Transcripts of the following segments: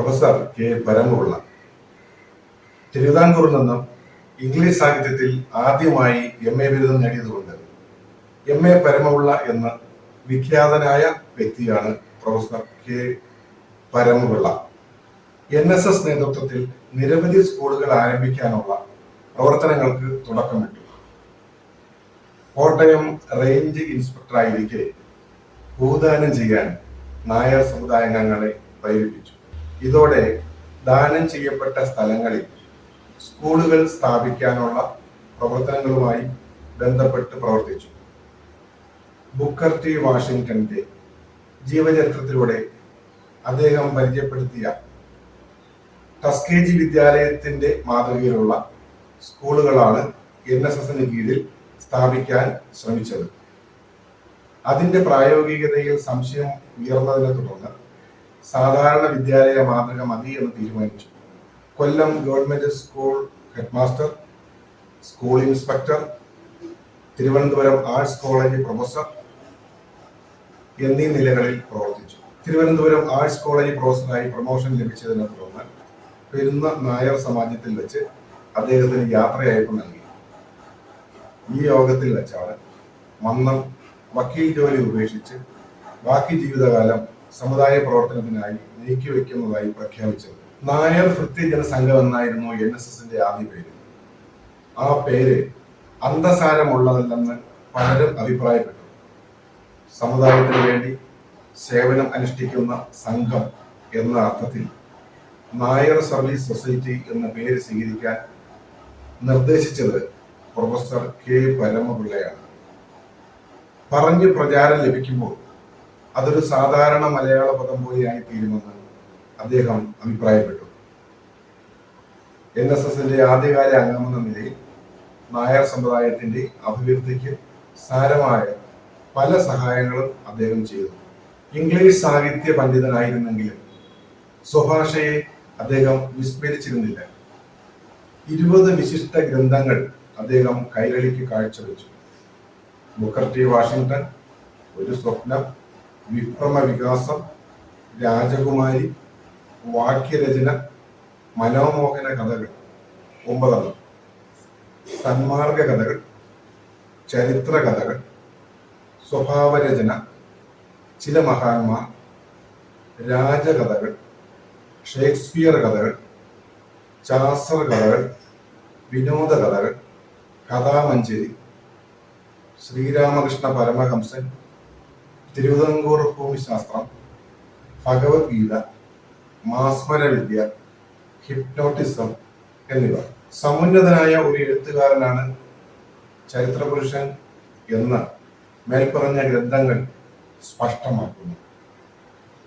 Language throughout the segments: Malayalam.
കെ പരമുള്ള തിരുവിതാംകൂറിൽ നിന്നും ഇംഗ്ലീഷ് സാഹിത്യത്തിൽ ആദ്യമായി എം എ ബിരുദം നേടിയതുകൊണ്ട് എം എ പരമുള്ള എന്ന വിഖ്യാതനായ വ്യക്തിയാണ് പ്രൊഫസർ കെ പരമുള്ള എൻ എസ് എസ് നേതൃത്വത്തിൽ നിരവധി സ്കൂളുകൾ ആരംഭിക്കാനുള്ള പ്രവർത്തനങ്ങൾക്ക് തുടക്കമിട്ടു. കോട്ടയം റേഞ്ച് ഇൻസ്പെക്ടറായിരിക്കെ ഭൂദാനം ചെയ്യാൻ നായർ സമുദായാംഗങ്ങളെ പ്രേരിപ്പിച്ചു. ഇതോടെ ദാനം ചെയ്യപ്പെട്ട സ്ഥലങ്ങളിൽ സ്കൂളുകൾ സ്ഥാപിക്കാനുള്ള പ്രവർത്തനങ്ങളുമായി ബന്ധപ്പെട്ട് പ്രവർത്തിച്ചു. ബുക്കർ ടി വാഷിംഗ്ടന്റെ ജീവചരിത്രത്തിലൂടെ അദ്ദേഹം പരിചയപ്പെടുത്തിയ ടസ്കേജി വിദ്യാലയത്തിന്റെ മാതൃകയിലുള്ള സ്കൂളുകളാണ് എൻ എസ് എസിന് കീഴിൽ സ്ഥാപിക്കാൻ ശ്രമിച്ചത്. അതിന്റെ പ്രായോഗികതയിൽ സംശയം ഉയർന്നതിനെ തുടർന്ന് സാധാരണ വിദ്യാലയ മാതൃക മതി എന്ന് തീരുമാനിച്ചു. Kollam government school headmaster school inspector Thiruvananthapuram arts college professor എന്നീ നിലകളിൽ പ്രവർത്തിച്ചു. തിരുവനന്തപുരം ആർട്സ് കോളേജ് പ്രൊഫസറായി പ്രൊമോഷൻ ലഭിച്ചതിനെ തുടർന്ന് പെരുന്ന നായർ സമാജത്തിൽ വെച്ച് അദ്ദേഹത്തിന് യാത്രയയപ്പ് നൽകി. ഈ യോഗത്തിൽ വെച്ചാണ് മന്നം വക്കീൽ ജോലി ഉപേക്ഷിച്ച് ബാക്കി ജീവിതകാലം സമുദായ പ്രവർത്തനത്തിനായി നീക്കിവെക്കുന്നതായി പ്രഖ്യാപിച്ചത്. നായർ ഭൃത്യജന സംഘം എന്നായിരുന്നു എൻ എസ് എസിന്റെ ആദ്യ പേര്. ആ പേര് അന്തസാരമുള്ളതല്ലെന്ന് പലരും അഭിപ്രായപ്പെട്ടു. സമുദായത്തിന് വേണ്ടി സേവനം അനുഷ്ഠിക്കുന്ന സംഘം എന്ന അർത്ഥത്തിൽ നായർ സർവീസ് സൊസൈറ്റി എന്ന പേര് സ്വീകരിക്കാൻ നിർദ്ദേശിച്ചത് പ്രൊഫസർ കെ. പരമപിള്ളയാണ്. പറഞ്ഞ് പ്രചാരം ലഭിക്കുമ്പോൾ അതൊരു സാധാരണ മലയാള പദം പോലെയായി തീരുമെന്ന് അദ്ദേഹം അഭിപ്രായപ്പെട്ടു. എൻ എസ് എസിന്റെ ആദ്യകാല അംഗമെന്ന നിലയിൽ നായർ സമുദായത്തിന്റെ അഭിവൃദ്ധിക്ക് സാരമായ പല സഹായങ്ങളും അദ്ദേഹം ചെയ്തു. ഇംഗ്ലീഷ് സാഹിത്യ പണ്ഡിതനായിരുന്നെങ്കിലും സ്വഭാഷയെ അദ്ദേഹം വിസ്മരിച്ചിരുന്നില്ല. ഇരുപത് വിശിഷ്ട ഗ്രന്ഥങ്ങൾ അദ്ദേഹം കൈരളിക്ക് കാഴ്ചവെച്ചു. ബുക്കർ ടി വാഷിംഗ്ടൺ ഒരു സ്വപ്നം വിഭ്രമ വികാസം രാജകുമാരി വാക്യരചന മനോമോഹന കഥകൾ ഒമ്പതെണ്ണം. സന്മാർഗ കഥകൾ ചരിത്ര കഥകൾ സ്വഭാവരചന ചില മഹാന്മാർ രാജകഥകൾ ഷേക്സ്പിയർ കഥകൾ ശാസ്ത്ര കഥകൾ വിനോദ കഥകൾ കഥാമഞ്ചേരി ശ്രീരാമകൃഷ്ണ പരമഹംസൻ തിരുവിതാംകൂർ ഭൂമിശാസ്ത്രം ഭഗവത്ഗീത മാസ്മരവിദ്യ ഹിപ്നോട്ടിസം എന്നിവ. സമുന്നതനായ ഒരു എഴുത്തുകാരനാണ് ചരിത്രപുരുഷൻ എന്ന് മേൽപ്പറഞ്ഞ ഗ്രന്ഥങ്ങൾ സ്പഷ്ടമാക്കുന്നു.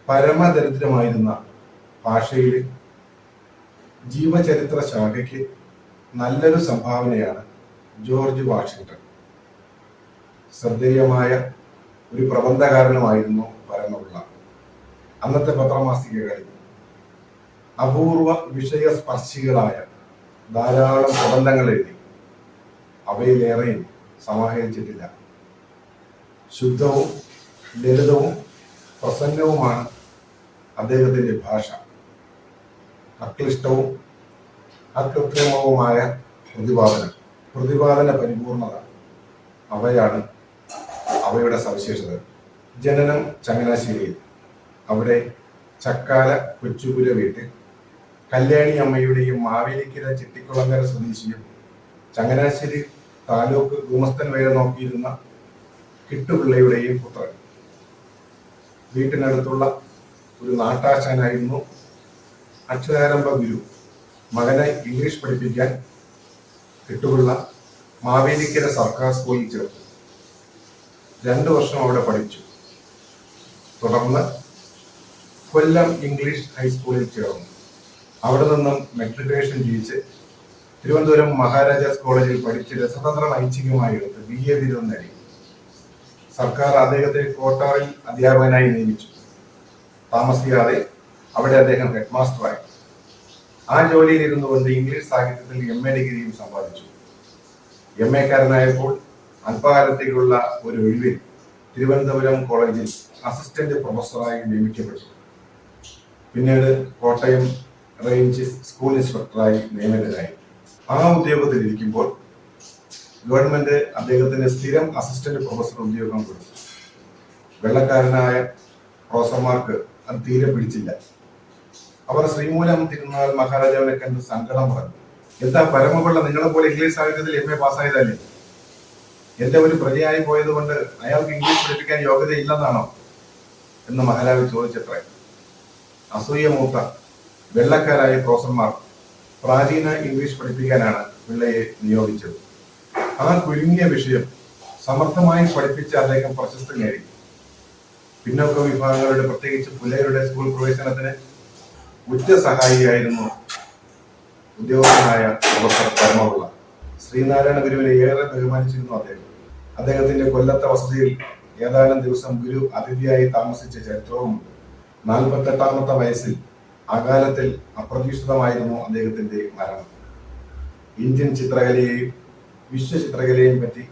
പരമദരിദ്രമായിരുന്ന ഭാഷയിൽ ജീവചരിത്ര ശാഖയ്ക്ക് നല്ലൊരു സംഭാവനയാണ് ജോർജ് വാഷിങ്ടൺ. ശ്രദ്ധേയമായ ഒരു പ്രബന്ധകാരനുമായിരുന്നു പരമപിള്ള അന്നത്തെ പത്രമാസികകളിൽ അപൂർവ വിഷയസ്പർശികളായ ധാരാളം പ്രബന്ധങ്ങൾ എഴുതി. അവയിലേറെയും സമാഹരിച്ചിട്ടില്ല. ശുദ്ധവും ലളിതവും പ്രസന്നവുമാണ് അദ്ദേഹത്തിന്റെ ഭാഷ. അക്ലിഷ്ടവും അകൃത്രിമവുമായ പ്രതിപാദനം പ്രതിപാദന പരിപൂർണത അവയാണ് അവയുടെ സവിശേഷത. ജനനം ചങ്ങനാശ്ശേരിയിൽ. അവിടെ ചക്കാല കൊച്ചുപുര വീട്ടിൽ കല്യാണി അമ്മയുടെയും മാവേലിക്കര ചിട്ടിക്കുളങ്ങര സ്വദേശിയും ചങ്ങനാശ്ശേരി താലൂക്ക് ഗുമസ്തൻ വരെ നോക്കിയിരുന്ന കിട്ടുപിള്ളയുടെയും പുത്രൻ. വീട്ടിനടുത്തുള്ള ഒരു നാട്ടാശാനായിരുന്നു അക്ഷരാരംഭ ഗുരു. മകനെ ഇംഗ്ലീഷ് പഠിപ്പിക്കാൻ കിട്ടുപിള്ള മാവേലിക്കര സർക്കാർ സ്കൂളിൽ ചേർത്തു. രണ്ടു വർഷം അവിടെ പഠിച്ചു. തുടർന്ന് കൊല്ലം ഇംഗ്ലീഷ് ഹൈസ്കൂളിൽ ചേർന്നു. അവിടെ നിന്നും മെട്രിക്കുലേഷൻ ജീവിച്ച് തിരുവനന്തപുരം മഹാരാജാസ് കോളേജിൽ പഠിച്ച് രസതന്ത്രം ഐച്ഛികമായി എടുത്ത് ബി എ ബിരുദം നേടി. സർക്കാർ അദ്ദേഹത്തെ കോട്ടാറിൽ അധ്യാപകനായി നിയമിച്ചു. താമസിയാതെ അവിടെ അദ്ദേഹം ഹെഡ് മാസ്റ്ററായി ആ ജോലിയിൽ ഇരുന്നുകൊണ്ട് ഇംഗ്ലീഷ് സാഹിത്യത്തിൽ എം എ ഡിഗ്രിയും സമ്പാദിച്ചു. എം എക്കാരനായപ്പോൾ അല്പകാലത്തേക്കുള്ള ഒരു ഒഴിവിൽ തിരുവനന്തപുരം കോളേജിൽ അസിസ്റ്റന്റ് പ്രൊഫസറായി നിയമിക്കപ്പെട്ടു. പിന്നീട് കോട്ടയം റേഞ്ച് സ്കൂൾ ഇൻസ്പെക്ടറായി നിയമിതനായി. ആ ഉദ്യോഗത്തിൽ ഇരിക്കുമ്പോൾ ഗവൺമെന്റ് അദ്ദേഹത്തിന് സ്ഥിരം അസിസ്റ്റന്റ് പ്രൊഫസർ ഉദ്യോഗം കൊടുത്തു. വെള്ളക്കാരനായ പ്രൊഫസർമാർക്ക് അത് തീരെ പിടിച്ചില്ല. അവർ ശ്രീമൂലം തിരുനാൾ മഹാരാജാവിനെ കണ്ട് സങ്കടം പറഞ്ഞു. എന്താ പരമപിള്ള നിങ്ങളെ പോലെ ഇംഗ്ലീഷ് സാഹിത്യത്തിൽ എം എ പാസ്സായതല്ലേ എന്റെ ഒരു പ്രജയായി പോയത് കൊണ്ട് അയാൾക്ക് ഇംഗ്ലീഷ് പഠിപ്പിക്കാൻ യോഗ്യത ഇല്ലെന്നാണോ എന്ന് മഹാരാജ് ചോദിച്ചത്രേ. അസൂയ മൂത്ത വെള്ളക്കാരായ പ്രൊഫസർമാർ പ്രാചീന ഇംഗ്ലീഷ് പഠിപ്പിക്കാനാണ് പിള്ളയെ നിയോഗിച്ചത്. ആ കുരുങ്ങിയ വിഷയം. സമർത്ഥമായി പഠിപ്പിച്ച അദ്ദേഹം പ്രശസ്തി നേടി പിന്നോക്ക വിഭാഗങ്ങളുടെ പ്രത്യേകിച്ച് പുലയരുടെ സ്കൂൾ പ്രവേശനത്തിന് ഉച്ച സഹായിയായിരുന്നു ഉദ്യോഗസ്ഥനായ പ്രൊഫസർ പരമപിള്ള. ശ്രീനാരായണ ഗുരുവിനെ ഏറെ ബഹുമാനിച്ചിരുന്നു അദ്ദേഹം. അദ്ദേഹത്തിന്റെ കൊല്ലത്തെ വസതിയിൽ ഏതാനും ദിവസം ഗുരു അതിഥിയായി താമസിച്ച ചരിത്രവുമുണ്ട് നാൽപ്പത്തെട്ടാമത്തെ വയസ്സിൽ അകാലത്തിൽ അപ്രതീക്ഷിതമായിരുന്നു അദ്ദേഹത്തിന്റെ മരണം. ഇന്ത്യൻ ചിത്രകലയെയും വിശ്വ ചിത്രകലയെയും പറ്റി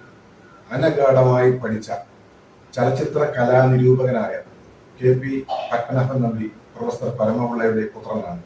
അനഗാഠമായി പഠിച്ച ചലച്ചിത്ര കലാനിരൂപകനായ K P Padmanabhan Nambi professor പരമപിള്ളയുടെ പുത്രനാണ്.